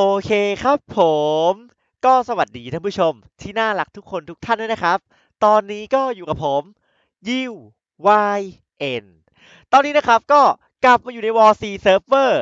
โอเคครับผม ก็สวัสดีท่านผู้ชมที่น่ารักทุกคนทุกท่านด้วยนะครับ ตอนนี้ก็อยู่กับผมยิว Y N ตอนนี้นะครับก็กลับมาอยู่ใน War C Server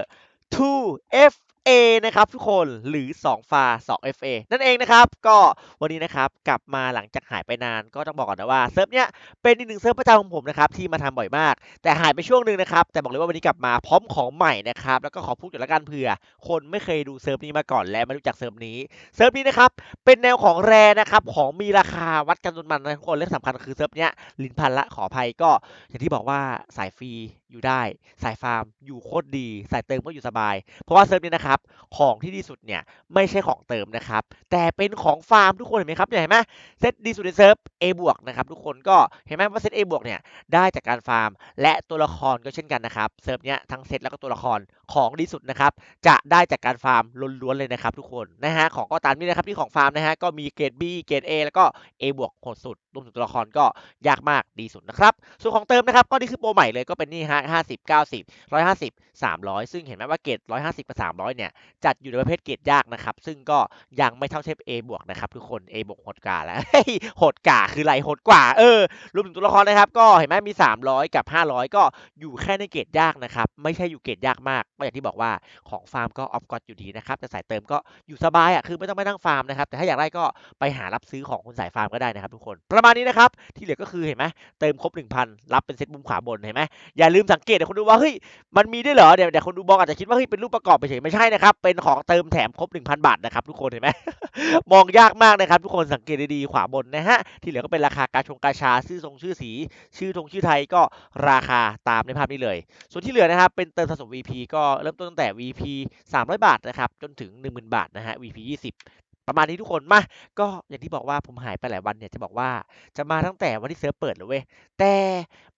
2F FA นะครับทุกคนหรือ 2 ฟา 2 FA นั่นเองนะครับก็วันนี้นะครับกลับมาหลังจากหายไปนานก็ต้องบอกก่อนนะว่าเซิร์ฟเนี้ยเป็นอีกหนึ่งเซิร์ฟประจำของผมนะครับที่มาทำบ่อยมาก แต่หายไปช่วงหนึ่งนะครับแต่บอกเลยว่าวันนี้กลับมาพร้อมของใหม่นะครับแล้วก็ขอพูดอยู่แล้วกันเผื่อ คนไม่เคยดูเซิร์ฟนี้มาก่อนและไม่รู้จักเซิร์ฟนี้เซิร์ฟนี้นะครับเป็นแนวของแรนะครับของมีราคาวัดกันจนมันนะทุกคนและสำคัญคือเซิร์ฟเนี้ยลินพันละขออภัยก็อย่างที่บอกว่าสายฟรีอยู่ได้ สายฟาร์มอยู่โคตรดี สายเติมก็อยู่สบาย เพราะว่าเซิร์ฟนี้นะครับของที่ดีสุดเนี่ยไม่ใช่ของเติมนะครับ แต่เป็นของฟาร์มทุกคนเห็นไหมครับเนี่ยเห็นไหมเซตดีสุดในเซิร์ฟ A บวกนะครับทุกคนก็เห็นไหมว่าเซต A บวกเนี่ยได้จากการฟาร์ม และตัวละครก็เช่นกันนะครับเซิร์ฟเนี้ยทั้งเซตแล้วก็ตัวละครของดีสุดนะครับจะได้จากการฟาร์มล้วนๆเลยนะครับทุกคนนะฮะของก็ตามนี้นะครับที่ของฟาร์มนะฮะก็มีเกรด B เกรด A แล้วก็ A บวกโหดสุด รวมถึงตัวละครก็ยากมากดีสุดนะครับ ส่วนของเติมนะครับ ก็นี่คือโปรใหม่เลยก็เป็นนี่ฮะห้าสิบเก้าสิบร้อยห้าสิบสามร้อยซึ่งเห็นไหมว่าเกรดร้อยห้าสิบกับสามร้อยเนี่ย จัดอยู่ในประเภทเกรดยากนะครับ ซึ่งก็ยังไม่เท่าเทพ A บวกนะครับทุกคน A บวกโหดกว่าแล้วโหดกว่าคือไรโหดกว่าเออรวมถึงตัวละครนะครับ ก็เห็นไหมมี300กับ500ก็อยู่แค่ในเกรดยากนะครับไม่ใช่อยู่เกรดยากมากก็อย่างที่บอกว่าของฟาร์มก็ออฟกอดอยู่ดีนะครับแต่สายเติมก็อยู่สบายอะคือไม่ต้องไปนั่งฟาร์มนะครับแต่ถ้าอยากได้ก็ไปหารับซื้อของคุณสายฟาร์มก็ได้นะครับทุกคนประมาณนี้นะครับ ที่เหลือก็คือเห็นไหมเติมครบ 1,000 รับเป็นเซตมุมขวาบนเห็นไหมอย่าลืมสังเกตเดี๋ยวคนดูว่าเฮ้ยมันมีด้วยเหรอเดี๋ยวเดี๋ยวคนดูบอกอาจจะคิดว่าเฮ้ยเป็นรูปประกอบไปเฉยไม่ใช่นะครับเป็นของเติมแถมครบ 1,000 บาทนะครับทุกคนเห็นไหมมองยากมากนะครับ ทุกคนสังเกตดีๆขวาบนนะฮะที่เหลือก็เป็นราคากาชงกาชาชื่อทรงชื่อสี ชื่อธงชื่อไทยก็ราคาตามในภาพนี้เลย ส่วนที่เหลือนะครับเป็นเติมสะสม VP ก็เริ่มต้นตั้งแต่ VP 300 บาทนะครับจนถึง 10,000 บาทนะฮะ VP 20 ประมาณนี้ทุกคนมาก็อย่างที่บอกว่าผมหายไปหลายวันเนี่ยจะบอกว่าจะมาตั้งแต่วันที่เซิร์ฟเปิดเลยเว้ยแต่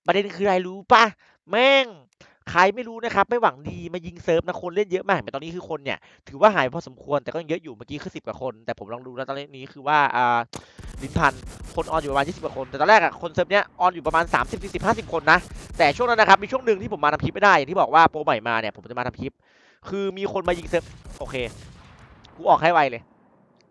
ประเด็นคืออะไรรู้ปะแม่งใครไม่รู้นะครับไม่หวังดีมายิงเซิร์ฟนะคนเล่นเยอะมากเห็นไหมตอนนี้คือคนเนี่ยถือว่าหายพอสมควรแต่ก็ยังเยอะอยู่เมื่อกี้คือสิบกว่าคน แต่ผมลองดูแล้วตอนนี้คือว่าอ่าลินพันคนออนอยู่ประมาณ20กว่าคน แต่ตอนแรกอะคนเซิร์ฟเนี้ยออนอยู่ประมาณ30 40 50คนนะแต่ช่วงนั้นนะครับมีช่วงหนึ่งที่ผมมาทำคลิปไม่ได้อย่างที่บอกว่าโปรใหม่มาเนี่ยผมจะมาทำคลิป คือมีคนมายิงเซิร์ฟโอเคกูออกให้ไวเลย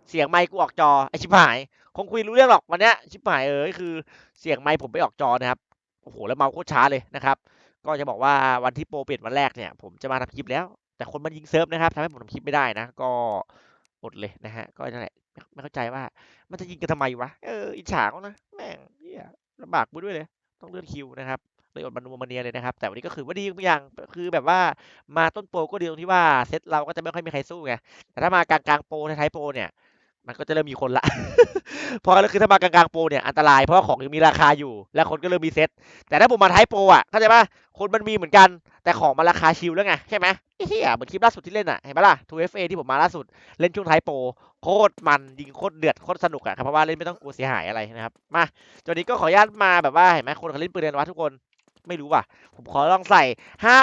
เสียงไมค์กูออกจอไอชิบหาย คงคุยรู้เรื่องหรอกวันเนี้ยชิบหายเอ้ยคือเสียงไมค์ผมไปออกจอนะครับโอ้โหแล้วเมาส์โคตรช้าเลยนะครับก็จะบอกว่าวันที่โปรเปลี่ยนวันแรกเนี่ยผมจะมาทำคลิปแล้ว แต่คนมันยิงเซิร์ฟนะครับทำให้ผมทำคลิปไม่ได้นะ ก็อดเลยนะฮะก็นั่นแหละไม่ไม่เข้าใจว่า มันจะยิงกันทำไมวะเอออิจฉาเขานะแม่งเหียลำบากกูด้วยเลย ต้องเลื่อนคิวนะครับเลยอดมันนูมาเนียเลยนะครับ แต่วันนี้ก็คือว่าดีทุกอย่างคือแบบว่ามาต้นโปรก็ดีตรงที่ว่าเซตเราก็จะไม่ค่อยมีใครสู้ไงแต่ถ้ามากลางกลางโปรท้ายโปรเนี่ย มันก็จะเริ่มมีคนละ เพราะแล้วคือถ้ามากลางกลางๆโปรเนี่ยอันตรายเพราะว่าของยังมีราคาอยู่ และคนก็เริ่มมีเซตแต่ถ้าผมมาท้ายโปรอะเข้าใจป่ะคนมันมีเหมือนกัน แต่ของมันราคาชิลแล้วไงใช่ไหมเหี้ยเหมือนคลิปล่าสุดที่เล่นอะเห็นปะล่ะ 2FA ที่ผมมาล่าสุดเล่นช่วงท้ายโปรโคตรมันยิงโคตรเดือดโคตรสนุกอะครับเพราะว่าเล่นไม่ต้องกลัวเสียหายอะไรนะครับมาจนนี้ก็ขออนุญาตมาแบบว่าเห็นไหมคนเขาเล่นปืนเรียนวัดทุกคน ไม่รู้ว่ะ ผมขอลองใส่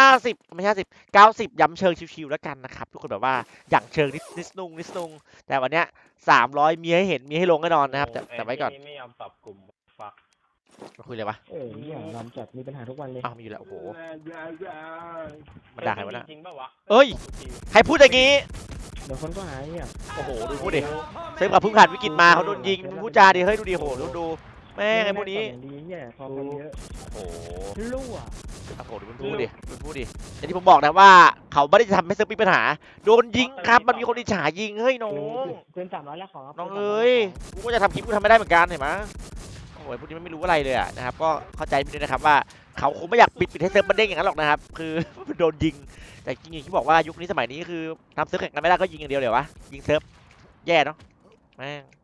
50ไม่ใช่50 90ย้ำเชิงชิวๆแล้วกันนะครับ ทุกคนแบบว่าอย่างเชิงนิดนิดนุงนิดนุงแต่วันเนี้ย300มีให้เห็นมีให้ลงแน่นอนนะครับ แต่แต่ไว้ก่อนไม่ยอมปรับกลุ่มฟักมาคุยเลยวะเออเนี่ยลำจัดมีปัญหาทุกวันเลยอ้าวมีอยู่แล้วโอ้โหมันด่าใครวะน่ะจริงเปล่าวะเอ้ยใครพูดอย่างงี้เดี๋ยวคนก็หายเนี่ยโอ้โหดูพูดดิเซฟกับเพิ่งผ่านวิกฤตมาเขาโดนยิงมึงพูดจาดิเฮ้ยดูดิโหดูดู แม่งไอ้พวกนี้ดีเนี่ยพอกันเยอะโอ้โหรั่ว โอ้โหดูมันพูดดิมันพูดดิอย่างที่ผมบอกนะว่า เขาไม่ได้จะทำให้เซิร์ฟมีปัญหา โดนยิงครับ มันมีคนอิจฉายิง เฮ้ยน้อง เกินสามร้อยแล้วขอน้องเอ้ย กูก็จะทำคลิปกูทำไม่ได้เหมือนกันเห็นไหมโอ้ยพวกนี้มันไม่รู้อะไรเลยอะนะครับ ก็เข้าใจพี่ด้วยนะครับว่าเขาคงไม่อยากปิดปิดให้เซิร์ฟมันเด้งอย่างนั้นหรอกนะครับ คือมันโดนยิง แต่จริงๆที่บอกว่ายุคนี้สมัยนี้คือทำเซิร์ฟแข่งกันไม่ได้ก็ยิงอย่างเดียวเลยวะ ยิงเซิร์ฟแย่เนาะแม่งไอ้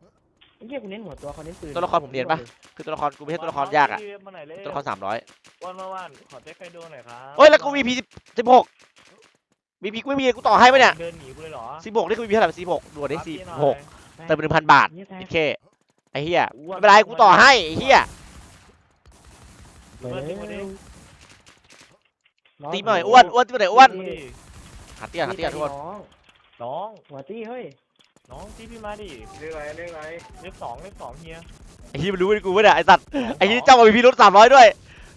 เหี้ยกูเน้นหัวตัวเขาเน้นปืนตัวละครผมเรียนปะ คือตัวละครกูไม่ใช่ตัวละครยากอะมาไหนเลยตัวละครสามร้อยวันมาวันขอเจ๊ใครดูหน่อยครับเอ้ยแล้วกู VP สิบหก VP กูไม่มีกูต่อให้ปะเนี่ยเดินหนีกูเลยเหรอสิบหกนี่คือ VP เท่าไหร่สิบหกด่วนได้รับสิบพี่น่อยหกเติมไปหนึ่งพันบาทเนี่ยแท้โอเคไอ้เหี้ยไม่เป็นไรกูต่อให้ไอ้เหี้ยเปิดตีมาหน่อยอ้วนอ้วนตีมาหน่อยอ้วนมาดิหาเตี้ยหาเตี้ยทุกคนน้องน้องหัวตี้เฮ้ย น้องที่พี่มาดิเรียกไรเรียกไรเรียกสองเรียกสองเฮียไอ้เหี้ยมันรู้เป็นกูปะเนี่ยไอ้สัตว์ไอ้เหี้ยเจ้ามา VP ลดสามร้อยด้วย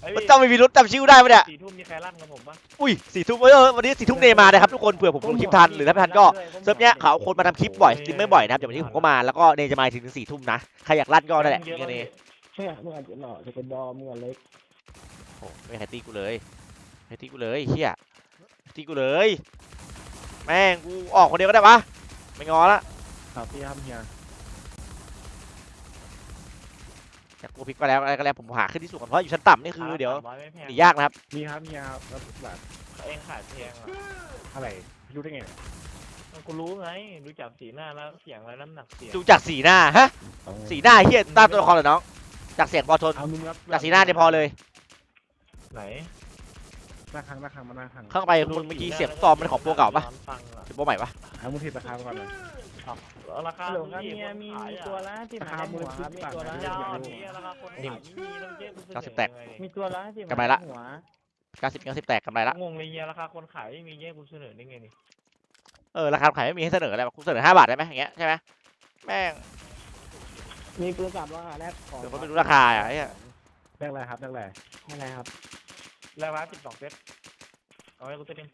เฮ้ยมันต้องไม่มีรถจำชื่อได้ปะเนี่ยสี่ทุ่มมีใครลั่นกับผมปะอุ้ยสี่ทุ่มเออวันนี้สี่ทุ่มเนมานะครับทุกคนเผื่อผมลงคลิปทันหรือถ้าไม่ทันก็เซิร์ฟเนี้ยเขาเอาคนมาทำคลิปบ่อยสตรีมไม่บ่อยนะครับเดี๋ยววันนี้ผมก็มาแล้วก็เนจะมาถึงสี่ทุ่มนะใครอยากลั่นก็นั่นแหละเยอะเนเลยเฮ้ยมึงอาจจะหล่อจะเป็นดอมมึงอะเล็กโอ้ไม่มีใครตีกูเลยไม่ตีกูเลยเฮียตีกูเลย แม่งกูออกคนเดียวก็ได้ปะไม่งอละ ครับพี่ครับเฮียจากกูพลิกไปแล้วอะไรก็แล้วผมหาขึ้นที่สูงก่อนเพราะอยู่ชั้นต่ำนี่คือเดี๋ยวสามร้อยไม่แพงหนียากนะครับ มีครับเฮียครับแล้วแบบเองขายแพงอะอะไรพี่รู้ได้ไงกูรู้ไงรู้จักสีหน้าแล้วเสียงแล้วน้ำหนักเสียงดูจากสีหน้าฮะสีหน้าเฮียตามตัวละครเหรอน้องจากเสียงพอทนเอามึงครับจากสีหน้าเนี่ยพอเลยไหน หน้าครั้งหน้าครั้งมาหน้าครั้งเข้าไปคุณเมื่อกี้เสียงซอมมันของโปรเก่าปะฟังอะเป็นโปรใหม่ปะเอามึงผิดราคามาก่อนเลยแล้วราคาฮัลโหลครับที่เมียคนมีขายมีอะตัวละที่มาได้หัวมีตัวละยอดนี่ราคาคนขายไม่มีต้องเจ๊กูซื้อเก้าสิบแตกยังไงมีตัวละที่กำไรละหัวเก้าสิบเก้าสิบแตกกำไรละงงเลยเฮียราคาคนขายไม่มีเจ๊กูเสนอได้ไงนี่เออราคาขายไม่มีให้เสนออะไรกูเสนอห้าบาทได้ไหมอย่างเงี้ยใช่ไหมแม่งมีปืนสามร้อยแรกของเดี๋ยวก็ไม่รู้ราคาอะไอ้เหี้ยแรกอะไรครับแรกอะไรอะไรครับ แล้วร้านสิบสองเซตเอาไว้กูเซตหนึง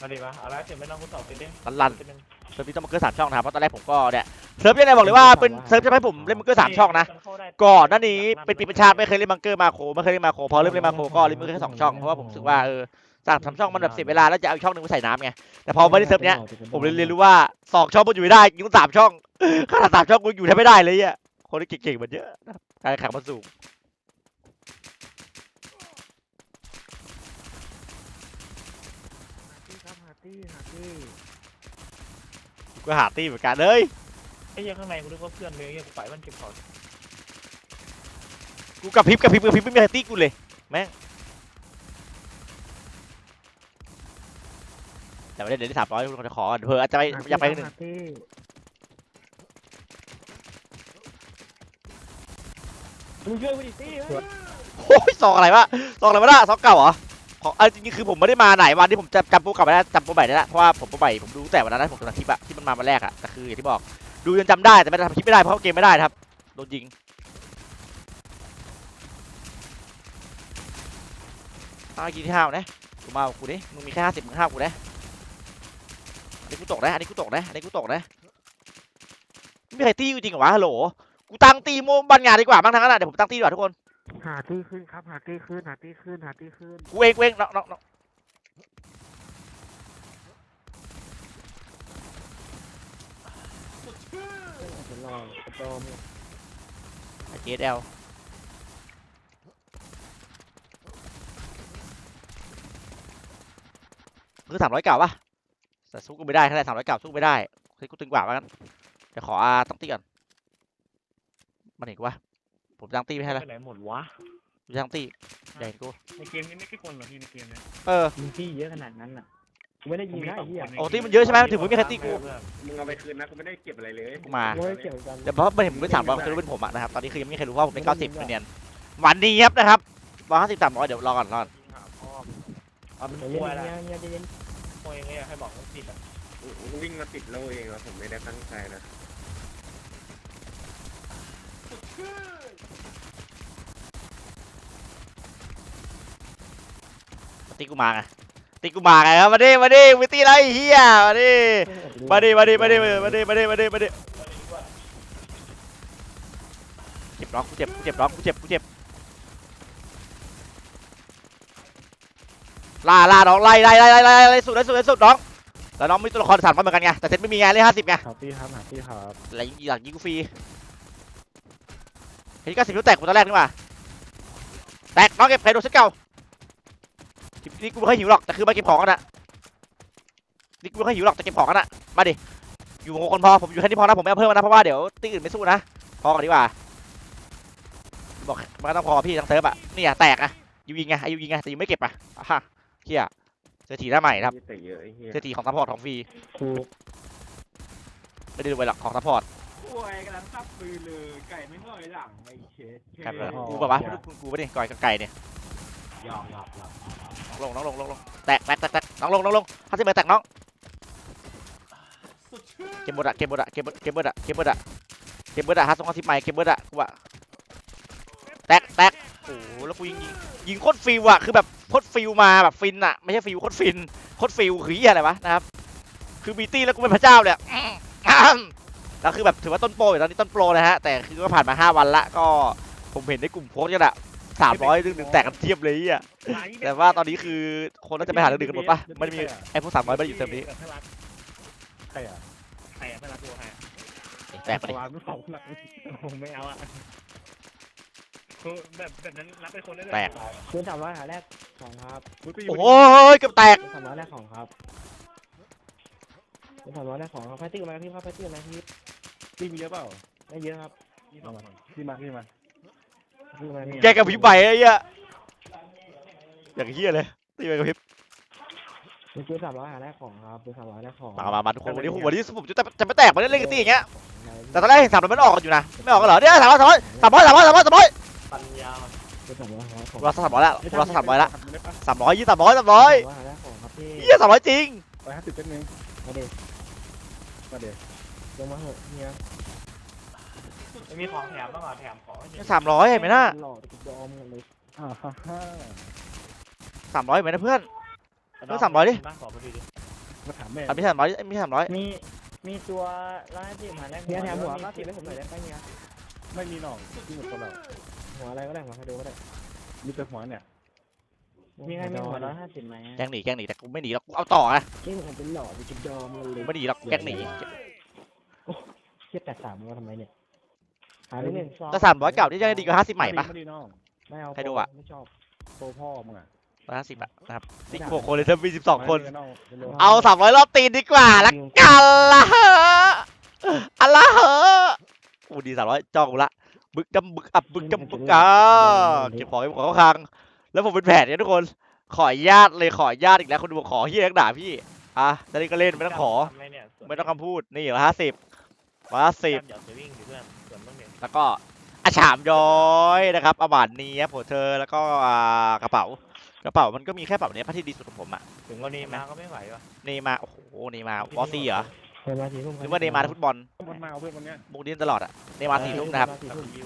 มาดิมาเอาละเสร็จไม่ต้องกูต่อเซตหนึงลันลันเซตหนึงเซิร์ฟนี้ต้องมาเกอร์สามช่องนะครับเพราะตอนแรกผมก็เนี่ยเซิร์ฟยังไงบอกเลยว่าเป็นเซิร์ฟจะให้ผมเล่นมังเกอร์สามช่องนะมัเข้าได้ก่อนหน้านี้เป็นปีประชาติไม่เคยเล่นมังเกอร์มาโคไม่เคยเล่นมาโคพอเริ่มเล่นมาโคก็เล่นมังเกอร์แค่สองช่องเพราะว่าผมรู้สึกว่าเออสามสามช่องมันแบบเสียเวลาแล้วจะเอาอีกช่องหนึ่งไปใส่น้ำไงแต่พอมาเล่นเซิร์ฟเนี้ยผมเลยเรียนรู้ว่าสองช่องมันอยู่ไม่ได้ยิ่งต้องสามช่องขนาดสามช่องกูอยู่แทบไม่ได้เลยอะคนที่เก่งๆมันเยอะนะครับการแข่งขันมันสูง ตี้ครับหา ตี้หาตี้กูก็หาตีเหมือนกันเลยไอ้เหี้ยังข้างในกูนึกว่าเพื่อนเลยเหี้ยกูไปมันเก็บของกูกับพริบกับพริบกับพริบไม่มีใครตีกูเลยแม่งแต่ไม่ได้เดี๋ยวที่สามร้อยคุณจะขอก่อนเผื่ออาจจะไปอยากไปหนึ่งหาตี้มึงช่วยกูดิสิเฮ้ย โอ้ยซองอะไรวะซองอะไรวะน่ะซองเก่าเหรอ ของเอาจริงๆคือผมไม่ได้มาไหนวันที่ผมจะจำโปรเก่าไม่ได้จำโปรใหม่ได้ละเพราะว่าผมโปรใหม่ผมดูแต่วันนั้นนะผมดูทำคลิปอะที่มันมาวันแรกอะแต่คืออย่างที่บอกดูจนจำได้แต่ไม่ได้ทำคลิปไม่ได้เพราะเกมไม่ได้นะครับโดนยิงเอากี่ที่ห้าวนะกูมาเอากูดิมึงมีแค่ห้าสิบมึงห้าวกูนะอันนี้กูตกนะอันนี้กูตกนะอันนี้กูตกนะไม่มีใครตีกูจริงเหรอวะฮัลโหลกูตั้งตีโมบันงานดีกว่าบ้างทั้งนั้นอะเดี๋ยวผมตั้งตีดีกว่าทุกคน หาตี้ขึ้นครับ หาตี้ขึ้น หาตี้ขึ้น หาตี้ขึ้น กูเองกูเองน้องน้องน้องอาจจะหล่อกระโดมเจสเอลคือสามร้อยเก่าปะแต่สู้กูไม่ได้เท่าไหร่สามร้อยเก่าสู้ไม่ได้เฮ้ยกูตึงกว่าว่างั้นเดี๋ยวขออาต้องตีก่อนมันเห็นกูปะ ผมตั้งตีไม่ให้แล้วไปไหนหมดวะผมตั้งตีใหญ่กูในเกมนี้ไม่ใช่คนเหรอพี่ในเกมนี้เออยิงที่เยอะขนาดนั้นน่ะกูไม่ได้ยิงนะไอ้เหี้ยโอ้ตีมันเยอะใช่ไหมถึงไม่มีใครตีกูมึงเอาไปคืนนะกูไม่ได้เก็บอะไรเลยกูมากูไม่ได้เกี่ยวกันเดี๋ยวเพราะมันเห็นผมเป็นสามร้อยคือรู้เป็นผมอะนะครับตอนนี้คือยังไม่มีใครรู้ว่าผมเป็นเก้าสิบเนียนวันนี้ครับนะครับร้อยห้าสิบสามร้อยเดี๋ยวรอก่อนรอก่อนเอาเป็นเดี๋ยวกเย็ล้วยละนๆเย็นๆเย็นกล้วยยังไงให้บอกมันติดอะวิ่งมาติดโลเองแล้วผมไม่ได้ตั้งใจนะ ตีกูมาไงตีกูมาไงครับมาดิมาดิวิตีไรเฮียมาดิๆมาดิมาดิมาดิมาดิมาดิมาดิมาดิเจ็บน้องกูเจ็บกูเจ็บน้องกูเจ็บกูเจ็บล่าล่าน้องไล่ไล่ไล่ไล่ไล่ไล่สุดไล่สุดไล่สุดน้องแล้วน้องมีตัวละครสามคนเหมือนกันไงแต่เซตไม่มีไงเลยห้าสิบไงหาตี้ครับหาตี้ครับอะไรยิงอยากยิงกูฟรี เห็นก็สิบลูกแตกกูตอนแรกนี่หว่าแตกน้องเก็บใครโดนเซตเก่านี่กูไม่เคยหิวหรอกแต่คือมาเก็บของกันอะนี่กูไม่เคยหิวหรอกแต่เก็บของกันอะมาดิอยู่หกคนพอผมอยู่แค่นี้พอนะผมไม่เอาเพิ่มนะเพราะว่าเดี๋ยวตีอื่นไม่สู้นะพอกันดีกว่าบอกมันก็ต้องพอพี่ทั้งเซิร์ฟอะนี่อะแตกอะยูยิงไงอายุยิงไงแต่ยูไม่เก็บอะอะฮะเฮียเจอทีหน้าใหม่นะครับแต่เยอะไอ้เหี้ยเจอทีของซัพพอร์ตของฟรีถูกไม่ได้ดูไปหรอกของซัพพอร์ต โอ้ยกำลังซับปืนเลยไก่ไม่ง่อยหลังไอ้เชดแค่แบบกูแบบว่ากูกูไม่ได้ก่อยกับไก่เนี่ยหยอกหยอกหยอกน้องลงน้องลงน้องลงแตกแตกแตกแตกน้องลงน้องลงห้าสิบเมตรแตกน้องเกมบดอะเกมบดอะเกมบดเกมบดอะเกมบดอะเกมบดอะห้าสองห้าสิบไมล์เกมบดอะกูอะแตกแตกโอ้โหแล้วกูยิงยิงยิงโคตรฟิลอะคือแบบโคตรฟิลมาแบบฟินอะไม่ใช่ฟิลโคตรฟินโคตรฟิลคือเหี้ยอะไรวะนะครับคือบีตี้แล้วกูเป็นพระเจ้าเลยอะอื้ออ้ำ แล้วคือแบบถือว่าต้นโปรอยู่ตอนนี้ต้นโปรนะฮะแต่คือก็ผ่านมาห้าวันละก็ผมเห็นในกลุ่มโพสต์กันอะสามร้อยดึงแตกกันเทียบเลยอะแต่ว่าตอนนี้คือคนน่าจะไปหาเรื่องดื่มกันหมดปะไม่ได้มีไอ้พวกสามร้อยไม่ได้อยู่เติมนี้ใครอะใครอะไม่รักตัวใครแตกไปดิวางไม่สองหลังผมไม่เอาอะคือแบบแบบนั้นรับเป็นคนได้เลยแตกคืนสามร้อยหาแรกของครับโอ้ยเกือบแตกคืนสามร้อยแรกของครับ คืนสามร้อยแรกของครับแพตตี้มาพี่ครับแพตตี้มาพี่พี่มีเยอะเปล่าไม่เยอะครับพี่มาพี่มาพี่มาพี่แกกับพริบใบไอ้เหี้ยอย่างเหี้ยเลยตีไปกับพริบคืนสามร้อยหาแรกของครับคืนสามร้อยแรกของมามามาทุกคนวันนี้วันนี้ผมจะจะไม่แตกมาเล่นเล่นกันตีอย่างเงี้ยแต่ตอนแรกเห็นสามร้อยมันออกกันอยู่นะไม่ออกกันเหรอเนี่ยสามร้อยสามร้อยสามร้อยสามร้อยสามร้อยสามร้อยปัญญาคืนสามร้อยหาแรกของเราสามร้อยแล้วเราสามร้อยแล้วสามร้อยยี่สามร้อยสามร้อยหาแรกของครับพี่เหี้ยสามร้อยจริงไปห้าสิบเป็นนึงมาเด็ก มาเดี๋ยวลงมาเหอะเนี่ยมีของแถมต้องเอาแถมของสามร้อยเห็นไหมน่ะหล่อจะยอมกันเลยอ่าฮ่าฮ่าสามร้อยเห็นไหมนะเพื่อนเพิ่ม300ดิขอพอดีดิมาถามแม่อะไม่ใช่สามร้อยไม่ใช่สามร้อยมีมีตัวร้อยสิบหาแรกเนี่ยแถมหัวมีก็ติดให้ผมหน่อยได้ไหมเนี่ยไม่มีหน่องที่หมดคนเราหัวอะไรก็ได้หัวคาโดก็ได้มีแต่หัวเนี่ย มีใครมีหัวร้อยห้าสิบไหมแกล้งหนีแกล้งหนีแต่กูไม่หนีหรอกกูเอาต่อไงนี่ผมเป็นหล่อจะยอมกันเลยไม่หนีหรอกแกล้งหนีเทียบแต่สามมาทำไมเนี่ยหาได้หนึ่งแต่สามร้อยเก่าที่ยังดีกว่าห้าสิบใหม่ปะไม่ดีน้องไม่เอาใครดูอะไม่ชอบโตพ่อมึงอะร้อยห้าสิบอะนะครับสิบหกคนเลยถ้ามีสิบสองคนไม่ได้องเร็วเอาสามร้อยรอบตีนดีกว่าละกันละเหอะอัลละเหอะอูดีสามร้อยจองกูละบึกดำบึกอับบึกดำบึกอ่าเก็บของเก็บของเข้าคลัง แล้วผมเป็นแผนเนี่ยทุกคน ขออนุญาตเลยขออนุญาตอีกแล้วคนดูบอกขอเฮียนักด่าพี่ อะจะเล่นก็เล่นไม่ต้องขอ ทำไมเนี่ยไม่ต้องคำพูด นี่ร้อยห้าสิบร้อยห้าสิบเดี๋ยวจะวิ่งอยู่เพื่อนส่วนต้องเด่นแล้วก็อาฉามย้อยนะครับอาบานนี้ครับผมเธอแล้วก็อ่ากระเป๋ากระเป๋ามันก็มีแค่กระเป๋าเนี้ยพัที่ดีสุดของผมอะถึงวันนี้มาก็ไม่ไหววะเนมาโอ้โหเนมาบอสซี่เหรอ เคยมาทีทุ่มหรือว่าเนมาฟุตบอลมันมาเอาเพื่อนคนเนี้ยบุกดิ้นตลอดอะเนมาสี่ทุ่มนะครับ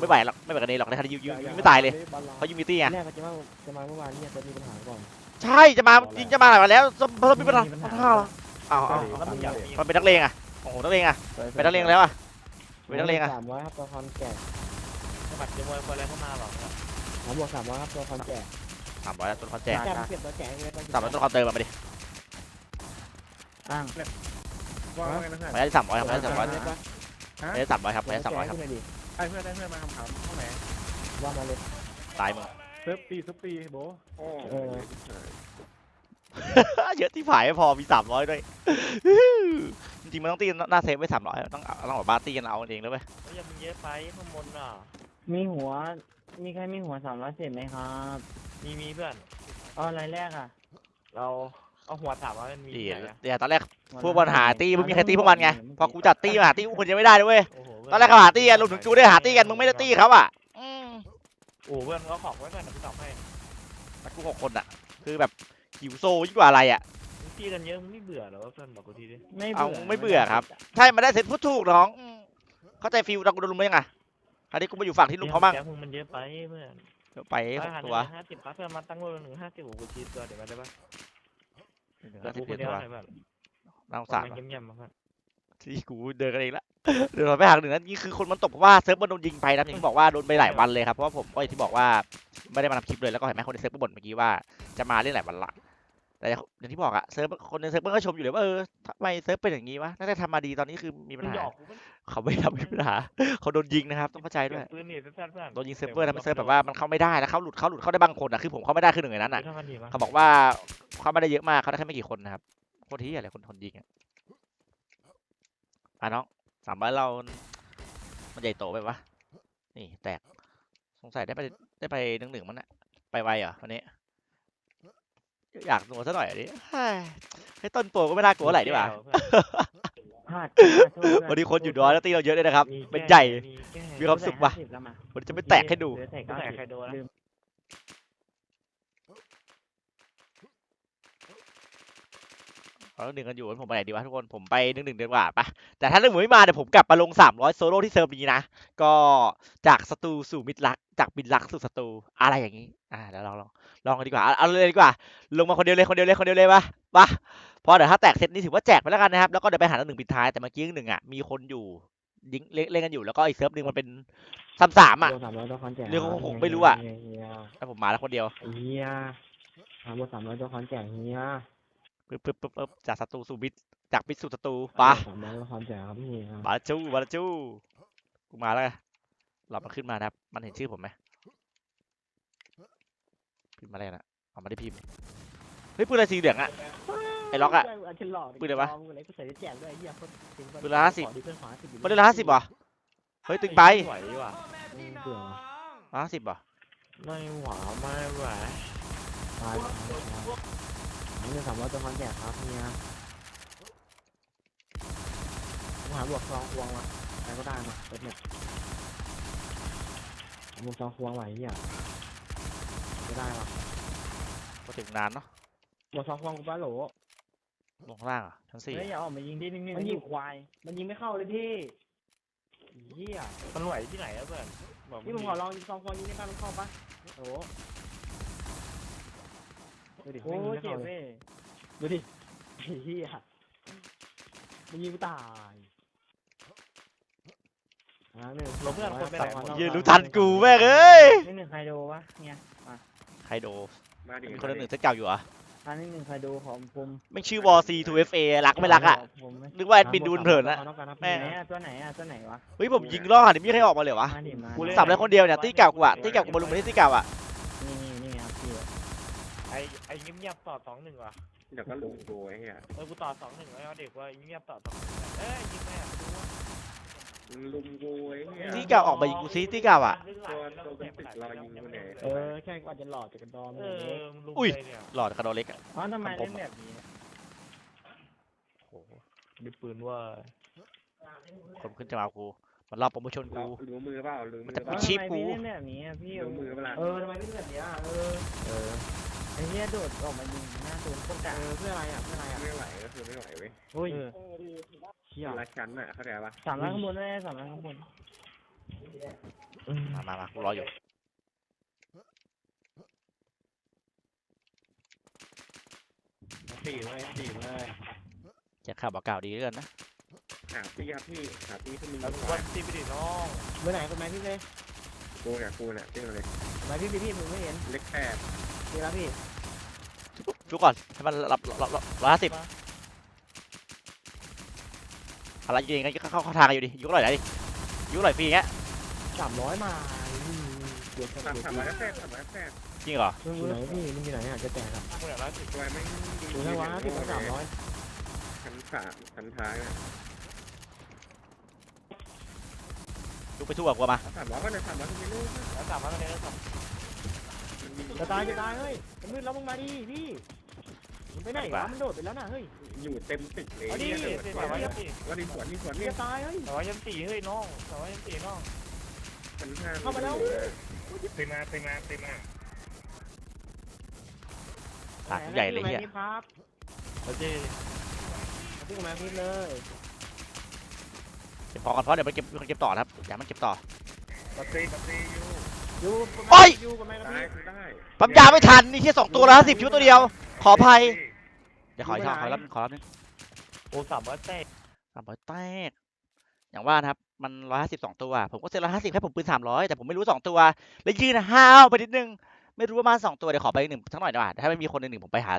ไม่ไหวหรอกไม่ไหวกับเนหรอกในคดียิงยิงยิงไม่ตายเลยเขายิงมิตี้ไงแรกก็จะมาจะมาเมื่อวานเนี่ยจะมีปัญหาก่อนใช่จะมาจริงจะมาหลายวันแล้วเพราะมีปัญหาปัญหาเหรออ้าวอ้าวแล้วมึงอยากมีมันเป็นนักเลงอะโอ้โหนักเลงอะเป็นนักเลงแล้วอะเป็นนักเลงอะสามร้อยครับตัวคอนแก่บัตรจะมวยคนอะไรเข้ามาหรอกผมบวกสามร้อยครับตัวคอนแก่สามร้อยแล้วต้นคอนแจกแก่เก็บตัวแก่เลยสามร้อยต้นคอนเติมมาดิตั้ง ว่าไงนะเพื่อนไม่ได้สามร้อยครับไม่ได้สามร้อยไม่ได้สามร้อยครับไม่ได้สามร้อยครับไอ้เพื่อนได้เพื่อนมาคำถามห้องไหนว่ามาเลยตายมึงเซิร์ฟตีเซิร์ฟตีโบเออเยอะที่ผายไม่พอมีสามร้อยด้วยจริงๆมันต้องตีหน้าเซฟไว้สามร้อยต้องเอาต้องแบบบ้าตีกันเอาเองด้วยเว้ยเฮ้ยอย่ามึงเยอะไปข้างบนอะมีหัว มีใครมีหัวสามร้อยสิบไหมครับ มีมีเพื่อนเอาอะไรแรกอะ เรา เอาหัวถามว่ามันมีดีที่ไหนอะเดี๋ยวตอนแรกหัวพวกมันหาตีไม่มีใครตีพวกมันไงพอกูจัดตีมาหาตีพวกคนยังไม่ได้ด้วยเวยโอ้โหตอนแรกเขาหาตีกันรวมถึงจูได้หาตีกันมึงไม่ได้ตีเขาอะอืมโอ้โหเพื่อนเขาของไว้ก่อนนะพี่ตอบให้แต่กูหกคนอะ คือแบบหิวโซยิ่งกว่าอะไรอะ มึงตีกันเยอะมึงไม่เบื่อเหรอวะเพื่อนบอกกูทีดิไม่เอาเบื่อไม่เบื่อครับ ใช่มาได้เสร็จพูดถูกน้องอืมเข้าใจฟิลตอนกูโดนลุมไหมยังไงคราวนี้กูมาอยู่ฝั่งที่ลุมเขาบ้างแกมึงมันเยอะไปเพื่อนเดี๋ยวไปหกตัวห้าสิบครับเพื่อนมาตั้งไว้หนึ่งห้าสิบกูชีตัวเดี๋ยวมาได้ปะ แล้วกูที่คเดีนยวเดียวตัวเลยเพื่อนน่าสงสารมันว่ะเงียบๆมาเพื่อนที่กูเดินกันเองละเดินไปหาหนึ่งนั้นนี่คือคนมันตกเพราะว่าเซิร์ฟมันโดนยิงไปนะอย่างที่บอกว่าโดนไปหลายวันเลยครับเพราะว่าผมก็อย่างที่บอกว่าไม่ได้มาทำคลิปเลยแล้วก็เห็นไหมคนในเซิร์ฟก็บ่นเมื่อกี้ว่าจะมาเล่นหลายวันละแต่อย่างที่บอกอะเซิร์ฟคนในเซิร์ฟมันก็ชมอยู่เลยว่าเออทำไมเซิร์ฟเป็นอย่างนี้วะตั้งแต่ทำมาดีตอนนี้คือมีปัญมึงหาหยอกกูมันเขาไม่ทำมีปัญหาเขาโดนยิงนะครับต้องเข้าใจด้วยปืนนี่เพื่อนเพื่อนโดนยิงเซิร์ฟเวอร์ทำให้เซิร์ฟแบบว่ามันเข้าไม่ได้แล้วเขาหลุดเขาหลุดเข้าได้บางคนอะคือผมเข้าไม่ได้คือหนึ่งในนั้นอะถ้ามันดีมั้ยเขาบอกว่า เข้าไม่ได้เยอะมากเขาได้แค่ไม่กี่คนนะครับโคตรที่อะไรคนทนยิงอะอะน้องสามร้อยเรา มันใหญ่โตไปปะนี่แตกสงสัยได้ไปได้ไปหนึ่งหนึ่งมันอะไปไวเหรอวันนี้ อยากหนัวซะหน่อยอันนี้เฮ้ยให้ต้นโปรก็ไม่น่ากลัวเท่าไหร่ดีกว่าพลาดพลาดโทษด้วยวันนี้คนอยู่น้อยแล้วตีเราเยอะด้วยนะครับมีเป็นแก้ใหญ่แก้มีความสุขว่ะ50แล้วมาวันนี้จะไม่แตกให้ดูเหลือแต่ก็เก้าแต่สิบใครโดนนะ ลืม เราหนึ่งกันอยู่งั้นผมไปไหนดีวะทุกคนผมไปหนึ่งหนึ่งดีกว่าปะแต่ถ้าหนึ่งหนึ่งไม่มาเดี๋ยวผมกลับมาลงสามร้อยโซโล่ที่เซิร์ฟนี้นะ ก็จากศัตรูสู่มิตรรัก จากมิตรรักสู่ศัตรูอะไรอย่างนี้ อ่าเดี๋ยวลองลองลองกันดีกว่าเอาเอาเลยดีกว่า ลงมาคนเดียวเลยคนเดียวเลยคนเดียวเลยปะปะเพราะเดี๋ยวถ้าแตกเซตนี้ถือว่าแจกไปแล้วกันนะครับแล้วก็เดี๋ยวไปหาหนึ่งปิดท้ายแต่เมื่อกี้หนึ่งอะมีคนอยู่ยิงเล่นเล่นกันอยู่แล้วก็อีกเซิร์ฟหนึ่งมันเป็นสามสามอะโดนสามร้อยตัวคอนแจกเรื่องของผมไม่รู้อะเฮียเฮียแล้วผมมาแล้วคนเดียวเฮียสามโดนสามร้อยตัวคอนแจกเฮีย ปึ๊บปึ๊บปึ๊บปึ๊บจากศัตรูสู่มิตรจากมิตรสู่ศัตรูปะสามร้อยตัวคอนแจกครับพี่มาละจู้มาละจู้กูมาแล้วไงรอมันขึ้นมานะครับ มันเห็นชื่อผมไหมพิมพ์มาแล้วนะเอามาได้พิมพ์เฮ้ยปืนอะไรสีเหลืองอะ ไอ้ล็อกอะนฉลอกปืนอะไรวะมึงอะไรกูใส่ได้แจกด้วยไอ้เฮียคนจริงปืนละห้าสิบขอดีเพื่อนขอห้าสิบอยู่มันได้ละห้าสิบเหรอเฮ้ยตึงไปไหวว่ะอืมเบื่อว่ะห้าสิบเหรอไม่ไหวไม่ไหว ตายตายตายอันนี้สามร้อยตัวคอนแจกครับเฮียผมหาบวกซองควงมาใครก็ได้มาเปิดเนี่ยบวกซองควงไหวเฮียไม่ได้หรอกพอถึงนานเนาะบวกซองควงกูป้าโหลลงข้างล่างเหรอะชั้นสี่เฮ้ยอย่าออกมายิงที่นิ่งๆมันยิงอยู่ควาย มันยิงไม่เข้าเลยพี่เฮียมันไหวที่ไหนอะเพื่อนบอกนี่ผมขอลองยิงซองควงยิงได้ป่ะมันเข้าปะโอ้โห ดูดิโอ้แม่งยิงไม่เจ็เข้าบเลยเว้ยดูดิไอ้เฮียมันยิงกูตายอ่าหนึ่งเราเพื่อนคนไปไหนหมด ยืนรู้ทันกูแม่งเอ้ยนี่หนึ่งใครดูวะเนี่ยใครโดมาดิมีคนละหนึ่งเซตเก่าอยู่เหรอะอันนี้หนึ่งใครดูของผมไม่ชื่อวอซีทูเอฟเอรักไม่รักอะผมไม่นึกว่าแอดมินดูเพลินๆนะ แม่ ไหนอะตัวไหนอะตัวไหนวะเฮ้ยผมยิงล่อหันไม่มีใครออกมาเลยวะมาดิมากูสับเลยคนเดียวเนี่ยตีเก่ากูอะตีเก่ากูมาลุมมาที่ตีเก่าอะนี่นี่นี่ครับพี่ ไอ้ไอ้เงียบๆต่อสองหนึ่งว่ะเดี๋ยวก็ลุงโวยเฮียเออกูต่อสองหนึ่งแล้วเด็กว่าเงียบต่อสองหนึ่งเอ้ยยิงแม่ดูว่าลุงโวยเฮียตีเก่าออกมายิงกูซิตีเก่าอะตัวตัวเป็นตึกรอยิงกูเนี่ยเออแค่กว่าจะหลอดจากกระดองเอเลยอมึงลุงอุ้ย เลยเนี่ยหลอดคาร์โดเล็กอะอ๋อทำไมของผมเล่นอะแบบนี้เนี่ยโอ้โหมีปืนว่าคนขึ้นจะมาเอากู มันรอบโปรโมชั่นเรากู รู้มือเปล่ารู้มือมันจะเปล่าชีพทำไมกูพี่เล่นแบบนี้อะพี่รู้มือเปล่าเออทำไมไม่เป็นแบบนี้อะเออ เออ ไอ้เหี้ยโดดออกมายิงหน้าตูนต้นกลางเออเพื่ออะไรอะเพื่ออะไรอะไม่ไหวก็คือไม่ไหวเว้ยเฮ้ยเออเชี่ยรักฉันอะเข้าใจปะสามล้านข้างบนได้สามล้านข้างบนมามามากูรออยู่สี่เลยสี่เลยจะข่าวบอกกล่าวดีเหลือเกินนะหาพี่ครับพี่หาพี่ที่มีแล้วกูวันตีไปดิน้องเมื่อไหร่คนไหนพี่เลยกูกับกูเนี่ยพี่เลยไหนพี่พี่พี่ผมไม่เห็นเล็กแปด พี่แล้วพี่ทุกก่อนให้มันรับรับร้อยห้าสิบอะไรอยู่ดีงั้นเข้าเข้าทางอยู่ดิยุกหน่อยไหนดิยุกหน่อยฟรีอย่างเงี้ยสามร้อยมาเดี๋ยวสามสามร้อยแปดสามร้อยแปดจริงเหรอมึงอยู่ไหนพี่มึงอยู่ไหนอะจะแตกอะกูอยากร้อยสิบตัวไม่อยู่ไหนวะพี่สามร้อยชั้นสามชั้นท้ายอะยุกไปทั่วกลัวมาสามร้อยก็เลยสามร้อยที่ไม่รู้แล้วสามรถเล่นได้สอง จะตายจะตายเฮ้ยมันมืดแล้วมึงมาดิพี่มึงไปไหนวะมันโดดไปแล้วน่ะเฮ้ยอยู่เต็มตึกเลยเอาดิเนี่ยสามร้อยยันสี่วันนี้สวนนี่สวนนี่จะตายเฮ้ยสามร้อยยันสี่เฮ้ยน้องสามร้อยยันสี่น้องชั้นห้าเข้ามาแล้วเต็มมาเต็มมาเต็มมาหลังใหญ่เลยเฮียพี่ครับแล้วจีพี่มาพี่เลยเก็บของกันเพราะเดี๋ยวมันเก็บมันเก็บต่อนะครับอย่ามันเก็บต่อปฏิปฏิอยู่ อยู่โอ้ยอยู่กับแม่กับได้พี่ได้ปั๊มยาไม่ทันนี่แค่สองตัวละห้าสิบชุดตัวเดียว ขออภัย เดี๋ยวขออีกทีขอรับขอรับนึงโอ้สามร้อยแตกสามร้อยแตกอย่างว่านะครับ มันร้อยห้าสิบสองตัว ผมก็เซ็นร้อยห้าสิบให้ผมปืนสามร้อยแต่ผมไม่รู้สองตัว แล้วยืนห้าวไปนิดนึง ไม่รู้ว่ามาสองตัว เดี๋ยวขอไปหนึ่งสักหน่อยดีกว่าถ้าไม่มีคนหนึ่งผมไปหา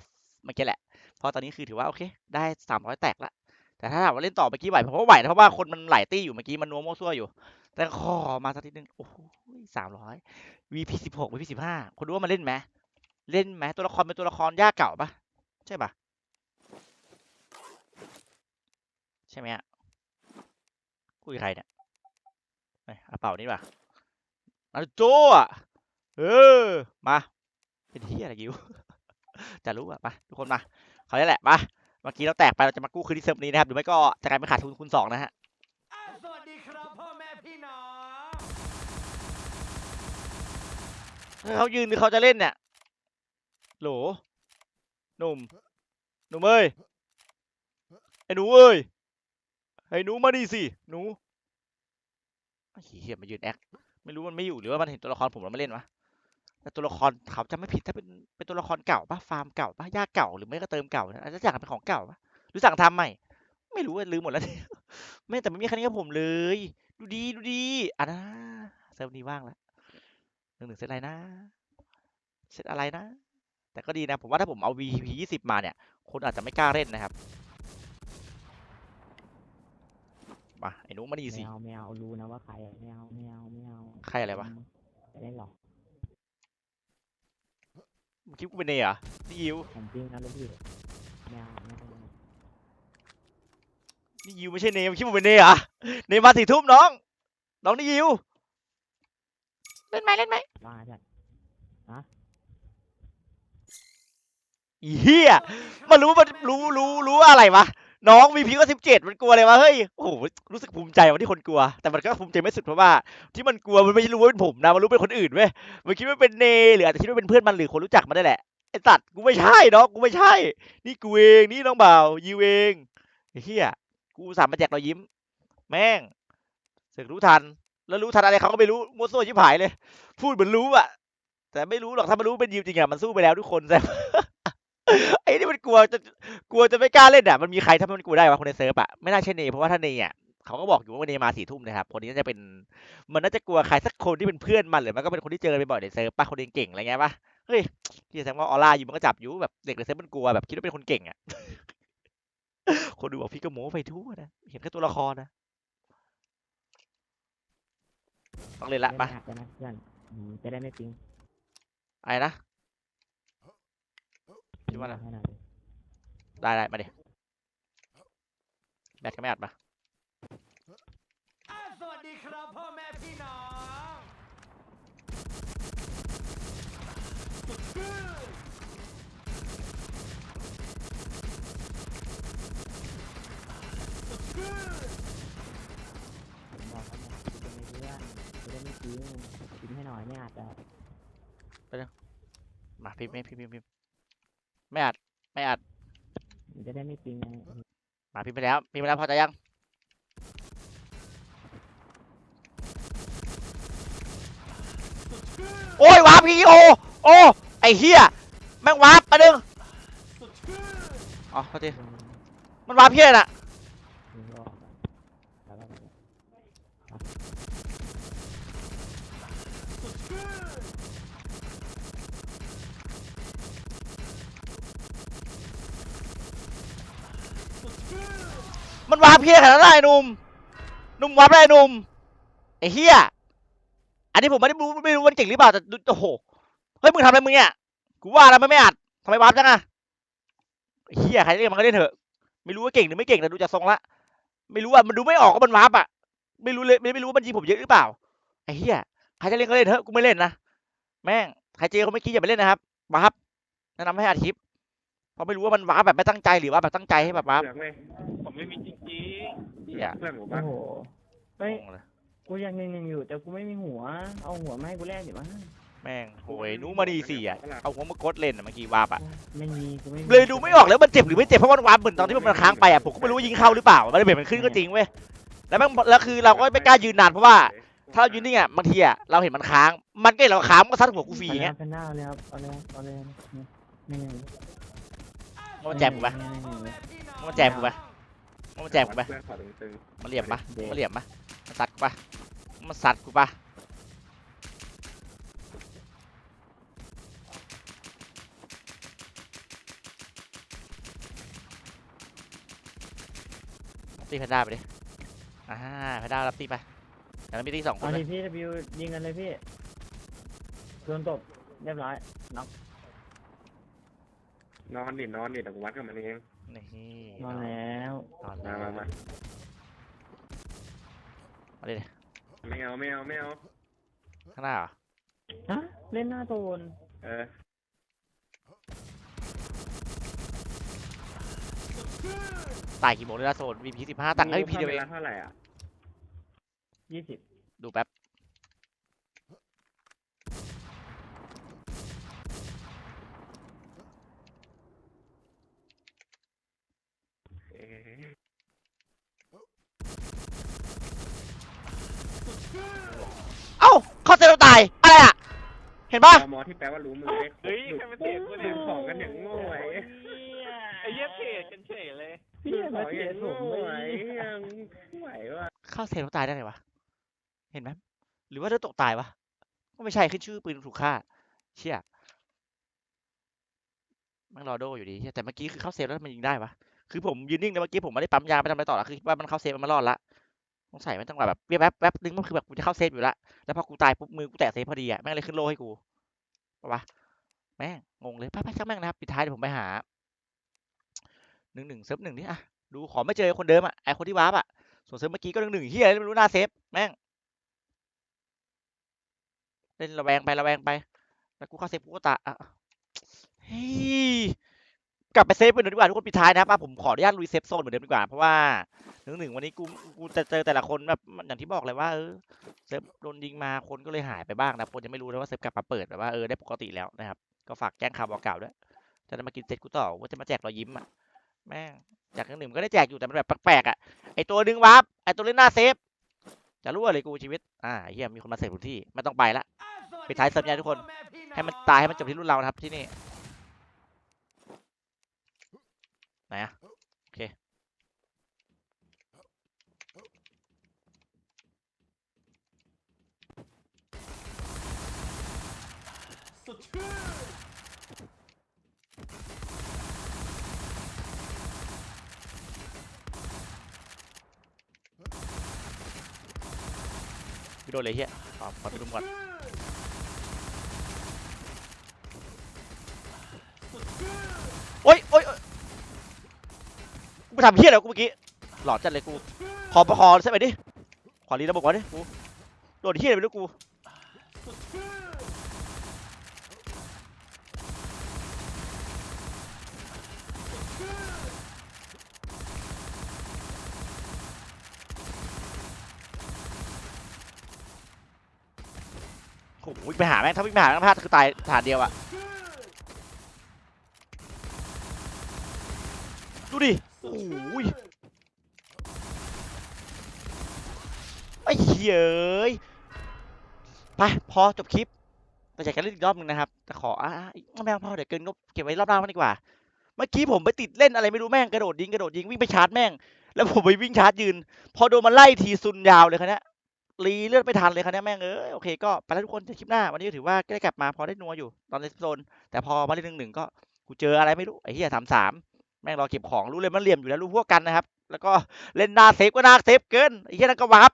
เมื่อกี้แหละ เพราะตอนนี้คือถือว่าโอเค ได้สามร้อยแตกละ แต่ถ้าถามว่าเล่นต่อเมื่อกี้ไหวผมว่าไหวนะเพราะว่าคนมันหลายตี้อยู่เมื่อกี้มันนัวโม้วซั่วอยู่ แต่ขอมาสักทีนึงโอ้โหสามร้อย VP สิบหก VP สิบห้าคนดูว่ามันเล่นไหมเล่นไหมตัวละครเป็นตัวละครยากเก่าปะใช่ปะใช่ไหมอะคุยกับใครเนี่ยเอ้เอาเป่านี่ปะนารูโจ้อะเออ มา เป็นที่อะไรกิวจะรู้อะมาทุกคนมาเขาได้แหละมาเมื่อกี้เราแตกไปเราจะมากู้คืนที่เซิร์ฟนี้นะครับหรือไม่ก็จะกลายเป็นขาดทุนคูณสองนะฮะ สวัสดีครับพ่อแม่พี่น้อง ถ้า เขายืนหรือเขาจะเล่นเนี่ยโหลหนุ่มหนุ่มเอ้ยไอ้หนูเอ้ยไอ้หนูมานี่สิหนูไอ้เหี้ยมายืนแอคไม่รู้มันไม่อยู่หรือว่ามันเห็นตัวละครผมแล้วม่เล่นวะแต่ตัวละครเขาจะไม่ผิดถ้าเป็นเป็นตัวละครเก่าปะฟาร์มเก่าปะยาเก่าหรือไม่ก็เติมเก่าอาจจะอยากเป็นของเก่าปะหรือสั่งทำใหม่ ไม่รู้ลืมหมดแล้วเนี่ยไม่แต่ไม่มีใครนี้กับผมเลย ดูดีดูดีอะนะเซิร์ฟนี้ว่างแล้ว หนึ่งหนึ่งเซตอะไรนะ เซตอะไรนะ แต่ก็ดีนะ ผมว่าถ้าผมเอา VP 20 มาเนี่ย คนอาจจะไม่กล้าเล่นนะครับ มา ไอ้หนุมาดีสิ ไม่เอาไม่เอารู้นะว่าใครอะไม่เอาไม่เอาไม่เอาใครอะไรวะไม่ได้หรอกเมื่อกี้กูเป็นเนยเหรอนี่ยิว ผมปิ้งนะลูกพี่ไม่เอาไม่เอาไม่เอานี่ยิวไม่ใช่เนยเมื่อกี้ผมเป็นเนยเหรอ เนยมาสี่ทุ่มน้อง น้องนี่ยิว เล่นไหมเล่นไหมว่าจัดอีเหี้ยมันรู้มันรู้รู้รู้อะไรวะน้องวีพีก็สิบเจ็ดมันกลัวอะไรวะเฮ้ยโอ้โหรู้สึกภูมิใจวันที่คนกลัว แต่มันก็ภูมิใจไม่สุดเพราะว่า ที่มันกลัวมันไม่รู้ว่าเป็นผมนะมันรู้เป็นคนอื่นเว้ยมันคิดว่าเป็นเนหรืออาจจะคิดว่าเป็นเพื่อนมันหรือคนรู้จักมันได้แหละไอ้ตัดกูไม่ใช่น้องกูไม่ใช่ นี่กูเองนี่น้องบ่าวยิวเองไอ้เหี้ยกูสามมาแจกรอยยิ้ม แม่งเสกรู้ทัน แล้วรู้ทันอะไรเขาก็ไม่รู้มัวซั่วชิบหายเลย พูดเหมือนรู้อะแต่ไม่รู้หรอกถ้ามันรู้เป็นยิวจริงอะมันสู้ไปแล้วทุกคนแต่ไอ้นี่มันกลัวจะกลัวจะไม่กล้าเล่นอะมันมีใครถ้ามันกลัวได้วะคนในเซิร์ฟอะไม่น่าใช่เนเพราะว่าถ้าเนอะเขาก็บอกอยู่ว่าเนมาสี่ทุ่มนะครับคนนี้น่าจะเป็นมันน่าจะกลัวใครสักคนที่เป็นเพื่อนมันหรือมันก็เป็นคนที่เจอไปบ่อยในเซิร์ฟป่ะคนเก่งอะไรเงี้ยป่ะเฮ้ยที่แสดงว่าออร่าอยู่มันก็จับอยู่แบบเด็กในเซิร์ฟมันกลัวแบบคิดว่าเป็นคนเก่งอะคนดูบอกพี่ก็โม้ไปทั่วนะเห็นแค่ตัวละครนะ ต้องเล่นละเล่นมาไม่อัดเลยนะเพื่อนอืมจะได้ไม่ปิ้งอะไรนะ คิดว่าอะไรให้หน่อยดิได้ได้มาดิแบตก็ไม่อัดมาอ่าสวัสดีครับพ่อแม่พี่น้อง ผมบอกเขาเนี่ยจะเป็นเพื่อนจะได้ไม่ปิ้งปิ้งให้หน่อยไม่อัดอะ มาพิมพ์ไม่พิมพ์พิมพ์พิมพ์ไม่อัดไม่อัดมันจะได้ไม่ปิ้งไงมาพิมพ์ไปแล้วพิมพ์ไปแล้วพอใจยังโอ้ยวาร์ปพีโอโอ้ไอเฮียแม่งวาร์ปมาดึงอ๋อโทษทีมันวาร์ปเพี้ยน่ะ ปิ้งก็ออกอะแล้วก็ มันวาร์ปเพี้ยขนาดนั้นได้หนุ่มหนุ่มวาร์ปได้หนุ่มไอ้เฮียอันนี้ผมไม่ได้รู้ไม่รู้ว่ามันเก่งหรือเปล่าแต่ดูโอ้โหเฮ้ยมึงทำอะไรมึงเนี่ยกูว่าแล้วมันไม่อัดทำไมวาร์ปจังอะเฮียใครเล่นมันก็เล่นเถอะ ไม่รู้ว่าเก่งหรือไม่เก่งแต่ดูจากทรงละไม่รู้ว่ามันดูไม่ออกว่ามันวาร์ปอะไม่รู้เลยไม่ไม่รู้ว่ามันยิงผมเยอะหรือเปล่าไอ้เฮียใครจะเล่นก็เล่นเถอะกูไม่เล่นนะแม่งใครเจอเขาไม่คิดอย่าไปเล่นนะครับวาร์ปแนะนำให้อาทิตย์เพราะไม่รู้ว่ามันวาร์ปแบบไม่ตั้งใจหรือว่าแบบตั้งใจให้แบบวาร์ป เปลือกเลยผมไม่มีจริงเฮียเพื่อนผมโอ้ปะโหเฮ้ยงงเลยกูยังหนึ่งๆอยู่ แต่กูไม่มีหัว เอาหัวมาให้กูแลกดิวะแม่งโหยหนูมาดีสี่อะเอาหัวมากดเล่นอะเมื่อกี้วาร์ปอะไม่มีกูไม่มีเลยดูไม่ออกแล้วมันเจ็บหรือไม่เจ็บเพราะว่ามันวาร์ปเหมือนตอนที่มันค้างไปอะผมก็ไม่รู้ว่ายิงเข้าหรือเปล่ามันเลยเบรกมันขึ้นก็จริงเว้ยแล้วแม่งแล้วคือเราก็ไม่กล้ายืนนานเพราะว่า ถ้าเรายืนนิ่งอะบางทีอะเราเห็นมันค้าง มันก็เห็นเราค้างมันก็ซัดหัวกูฟรีอย่างเงี้ยเอาหน้าเลยครับเอาเลยครับเอาเลยครับนี่นี่มันแจมกูปะนี่นี่นี่มันแจมกูปะ มันแจมกูปะเพื่อนขอตึงมันเหลี่ยมปะมันเหลี่ยมปะมันซัดกูปะมันซัดกูปะตีแพนด้าไปดิ อ่าแพนด้ารับตีไปแล้วมีตีสองคเอานเลดิยพี่บิวยิงกันเลยพี่โดนตบเรียบร้อย ๆนอนดินอนดิเดี๋ยวกูวัดกับมันเอง นี่นอนแล้วนอนมามามามาดิไม่เอาไม่เอาไม่เอาข้างหน้าเหรอฮะเล่นหน้าโซนเออตายกี่โมงเลยนะโซน VP สิบห้าตังค์ให้ VP เดียวเองเท่าไหร่อะยี่สิบดูแป๊บ เอ เอ้าเข้าเซลล์ตายอะไรอะ เห็นปะหมอที่แปลว่ารู้มือได้เฮ้ยใครมาเตะกูลืเนี่ยมของกันอย่างโง่ไอ้ไอ้เหี้ยเทรดกันเฉยเลยลืมของอย่างโง่ไอ้ยังไหววะเข้าเซลล์ตายได้ไงวะ เห็นไหมหรือว่าจะตกตายวะ ก็ไม่ใช่ขึ้นชื่อปืนถูกฆ่า เชี่ยมันรอโดอยู่ดีเหี้ยแต่เมื่อกี้คือเข้าเซฟแล้วมันยิงได้ปะคือผมยืนนิ่งเลยเมื่อกี้ผมไม่ได้ปั๊มยาไม่ทำอะไรต่อละคือคิดว่ามันเข้าเซฟมันมารอดละ สงสัยมันจังหวะแบบแวบๆแวบนึงมันคือแบบกูจะเข้าเซฟอยู่ละแล้วพอกูตายปุ๊บมือกูแตะเซฟพอดีอะแม่งเลยขึ้นโลให้กูปะวะแม่งงงเลยไปไปช่างแม่งนะครับปิดท้ายเดี๋ยวผมไปหาหนึ่งหนึ่งเซิร์ฟหนึ่งนี่อะดูขอไม่เจอคนเดิมอะไอคนที่วาร์ปอะส่วนเซิร์ฟเมื่อกี้ก็หนึ่งหนึ่งเฮียไรไม่รู้หน้าเซฟแม่งเล่นระแวงไประแวงไป แล้วกูเข้าเซฟกูก็ตาอะเฮ้ย กลับไปเซฟไปหน่อยดีกว่าทุกคนปิดท้ายนะครับผมขออนุญาตลุยเซฟโซนเหมือนเดิมดีกว่าเพราะว่าหนึ่งหนึ่งวันนี้กูกูจะเจอแต่ละคนแบบอย่างที่บอกเลยว่าเออเซฟโดนยิงมาคนก็เลยหายไปบ้างนะคนยังไม่รู้นะว่าเซฟกลับมาเปิดแบบว่าเออได้ปกติแล้วนะครับก็ฝากแจ้งข่าวบอกกล่าวด้วยจะได้มากินเซตกูต่อว่าจะมาแจกรอยยิ้มอะแม่งจากหนึ่งหนึ่งมันก็ได้แจกอยู่แต่มันแบบแปลกๆอะไอตัวดึงวับไอตัวเล่นหน้าเซฟจะรู้อะไรกูชีวิตอ่าเฮียมีคนมาเซฟทุกที่ไม่ต้องไปละปิดท้ายสัญญาทุกคนให้มันตายให้มันจบที่รุ่นเรานะครับที่นี่ ไหนอะโอเคไม่โดนเลยเฮียขอขอไปดูก่อน ทำเฮี้ยอะไรวกูเมื่อกี้ หลอนจัดเลยกู ขอประคอใช่ไหมดิ ขอรีระบบก่อนดิกู โดนเฮี้ยอะไรไม่รู้กู โอ้โหวิ่งไปหาแม่ง ถ้าวิ่งไปหาแม่งพลาดคือตายฐานเดียวอะดูดิ โอ้ยไอ้เหี้ยไปพอจบคลิปเราอยากจะเล่นอีกรอบหนึ่งนะครับแต่ขออะไม่เอาพอเดี๋ยวเกินงบเก็บไว้รอบหน้ามันดีกว่า เมื่อกี้ผมไปติดเล่นอะไรไม่รู้แม่งกระโดดยิงกระโดดยิงวิ่งไปชาร์จแม่ง แล้วผมไปวิ่งชาร์จยืน พอโดนมันไล่ทีซุนยาวเลยคันนี้ยรีเลือดไม่ทันเลยคันนี้ยแม่งเอ้ยโอเคก็ไปแล้วทุกคนคลิปหน้าวันนี้ถือว่าได้กลับมาพอได้นัวอยู่ตอนในโซนแต่พอมาเล่นหนึ่งหนึ่งก็กูเจออะไรไม่รู้ไอ้เหี้ยสามสาม แม่งรอเก็บของรู้เลยมันเหลี่ยมอยู่แล้วรู้พวกกันนะครับ แล้วก็เล่นหน้าเซฟก็หน้าเซฟเกินไอ้เหี้ยนั่นก็วับ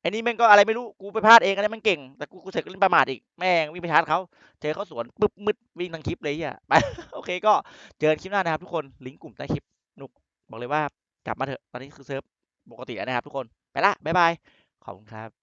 ไอ้นี่แม่งก็อะไรไม่รู้กูไปพลาดเองอันนี้มันเก่งแต่กูกูเสร็จก็เล่นประมาทอีกแม่งวิ่งไปชาร์จเขาเจอเขาสวนปึ๊บมืดวิ่งทางคลิปเลยอะไปโอเคก็เจอคลิปหน้านะครับทุกคนลิงก์กลุ่มใต้คลิปหนุกบอกเลยว่ากลับมาเถอะตอนนี้คือเซิร์ฟปกติแล้วนะครับทุกคนไปละบ๊ายบายขอบคุณครับ